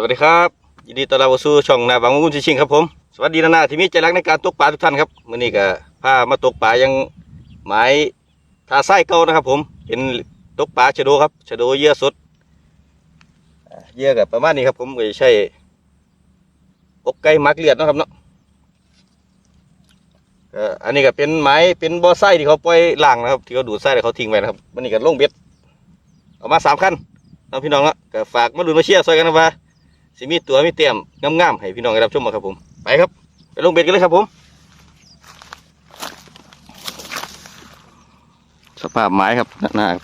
สวัสดีครับยินดีต้อนรับสู่ช่องนาบังมุนชิชิงครับผมสวัสดีนานาที่มีใจรักในการตกปลาทุกท่านครับมื้อนี้ก็พามาตกปลายังหมายทาไส้เก่านะครับ ผมเป็นตกปลาชะโดครับชะโดเยื่อสดเยื่อกับประมาณนี้ครับ ผมก็จะใช้อกไก่มักเลือดนะครับเนาะอันนี้ก็เป็นไม้เป็นบ่อไส้ที่เขาปล่อยล่างนะครับ ที่เขาดูดไส้แล้วเขาทิ้งไว้นะครับมื้อนี้ก็ลงเบ็ดเอามาสามคันน้องพี่น้องละก็ฝากมาดูมาเชียร์ซอยกันนะว่า สิมีตัวมีเตรียมงามๆให้พี่น้องได้รับชมมาครับผมไปครับไปลงเบ็ดกันเลยครับผม สภาพไม้ครับหน้าครับ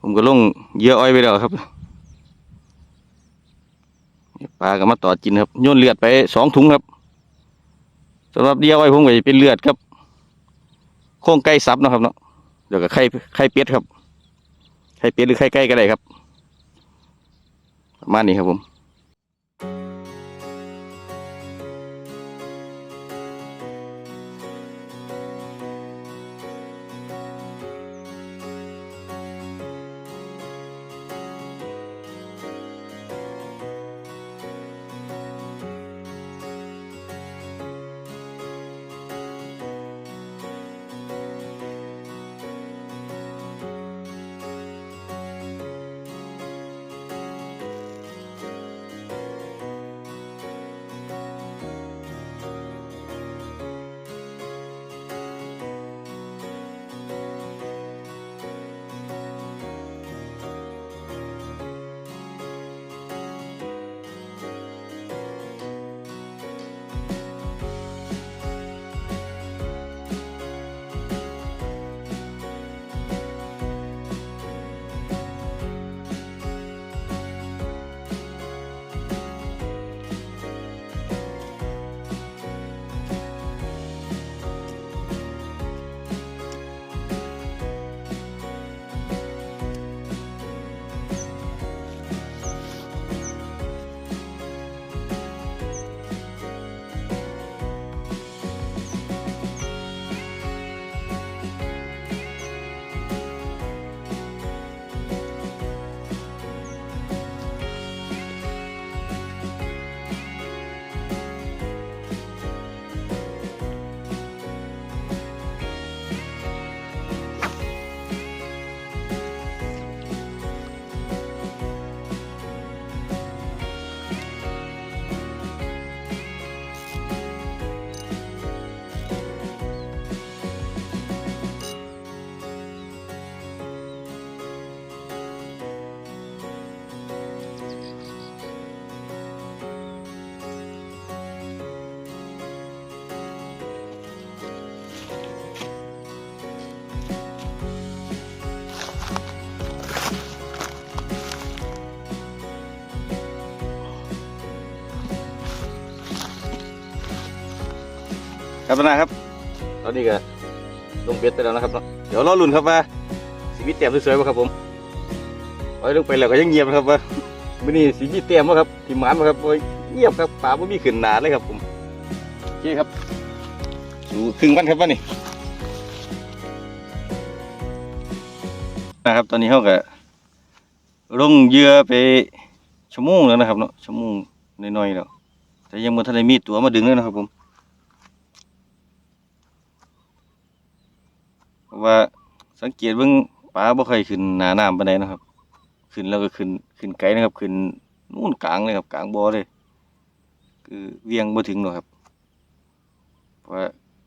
ผมก็ลงเยื่ออ้อยไปแล้วครับปลาก็มาต่อกินครับโยนเลือดไปสองถุงครับสำหรับเหยื่ออ้อยผมก็จะเป็นเลือดครับโค้งไก่ซับนะครับเนาะเดี๋ยวกับไข่ไข่เป็ดครับ ไข่เป็ดหรือไข่ไก่ก็ได้ครับประมาณนี้ครับผม ครับนะครับตอนนี้ก็ลงเบ็ดไปแล้วนะครับเนาะเดี๋ยวรอลุ้นครับว่าสีมีเตรียมสวยๆป่ะครับผมไว้ลงไปแล้วก็ยังเงียบนะครับว่ามื่อนี้สีมีเตรียมป่ะครับที่หมานป่ะครับโอ้ยเงียบครับป่าไม่มีขึ้นหนาเลยครับผมโอเคครับสู่ครึ่งวันครับวันนี้นะครับ ตอนนี้เขาก็ลงเยือไปชั่วโมงแล้วนะครับเนาะชั่วโมงน้อยๆแล้วแต่ยังไม่ทันได้มีตัวมาดึงเลยนะครับผม เพราะ ว่าสังเกตเบิ่งปลาบ่ค่อยขึ้นหนาน้ำปานใดนะครับ ขึ้นแล้วก็ขึ้นขึ้นไกลนะครับ ขึ้นนู่นกลางเลยครับ กลางบ่อเลย คือเวียงบ่ถึงหรอกครับว่า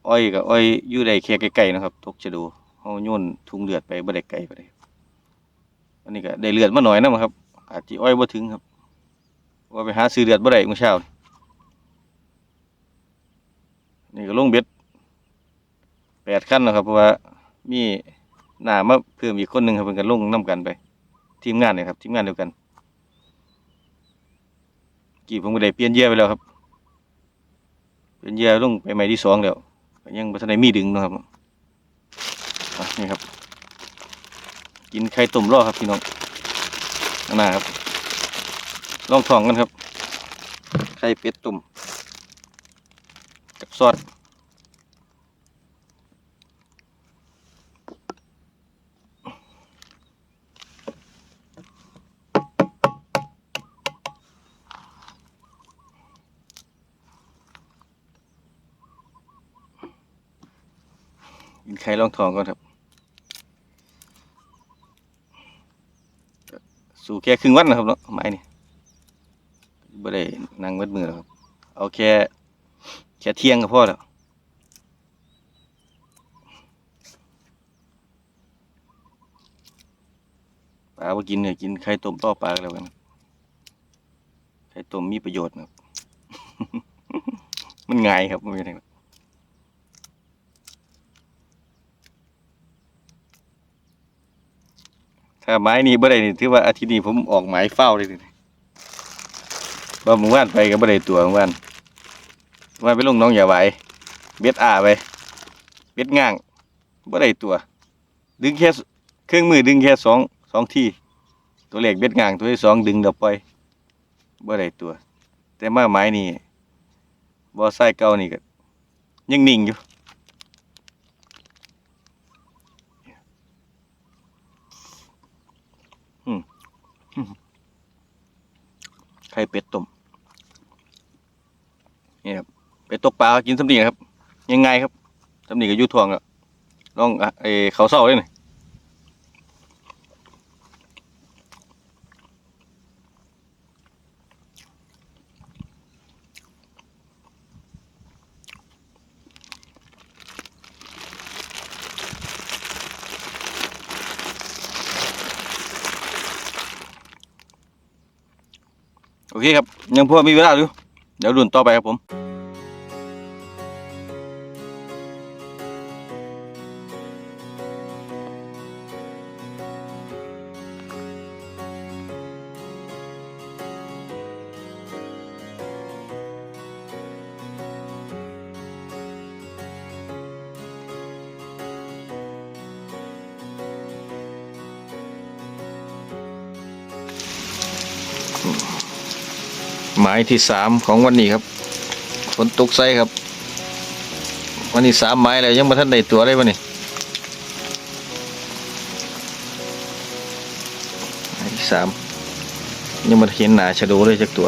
อ้อยกับอ้อยอยู่ได้แค่ไกลๆนะครับ ตกชะโดเฮาโยนถุงเลือดไปบ่ได้ไกลปานใดอันนี้ก็ได้เลือดมาหน่อยนะครับ อาจสิอ้อยบ่ถึงครับ ว่าไปหาซื้อเลือดบ่ได้เมื่อเช้านี่ก็ลงเบ็ดแปดคันนะครับเพราะว่า มีหน้ามาเพิ่มอีกคนหนึ่งครับเพิ่นก็ลงนํกันไป ทีมงานเนี่ยครับ ทีมงานเดียวกัน กี่ผมก็ได้เปลี่ยนเยื่อไปแล้วครับเปลี่ยนเยื่อลงไปใหม่ที่สองแล้วยังบ่ทันมีดึงนะครับนี่ครับ กินไข่ต้มรอครับพี่น้องหน้าครับลองทองกันครับไข่เป็ดต้มกับซอส ไข่รองทองก่อนครับ สู่แค่ครึ่งวันนะครับเนาะไม้นี่บ่ได้นั่งมัดมือแล้วครับ เอาแค่แค่เที่ยงก็พอแล้วปลาว่ากินเนี่ยกินไข่ต้มต่อปลาแล้วกันครับไข่ต้มมีประโยชน์นะครับ มันง่ายครับไม่เป็นไรหรอก ถ้าไม้นี้บ่ได้นี่ถือว่าอาทิตย์นี้ผมออกหมายเฝ้าเลยนี่ว่ามื่อวานไปก็บ่ได้ตัวมื่อวานเมื่าไปลงน้องอย่าไหวเบ็ดอ่าไปเบ็ดง่างบ่ได้ตัว ดึงแค่เครื่องมือดึงแค่สองสองที่ ตัวแรกเบ็ดง่างตัวที่สองดึงเดอกปล่อยบ่ได้ตัว แต่มาไม้นี่บ่ใส่เก่านี่ก็ยังนิ่งอยู่ ข่เป็ดต้มนี่ครับเป็ดตกปลากินสำนีครับ ยังไงครับสำนีกับยูทวงอะลองอเออเขาเศร้าเลยนี่ เคครับ ยังพอมีเวลาอยู่ เดี๋ยวรุ่นต่อไปครับผม หมายที่สามของวันนี้ครับฝนตกใส่ครับ วันนี้สามหมายแล้วยังมาท่านได้ตัวได้ปะนี่หมายที่สามยังมาเห็นหนาชะโดเลยจากตัว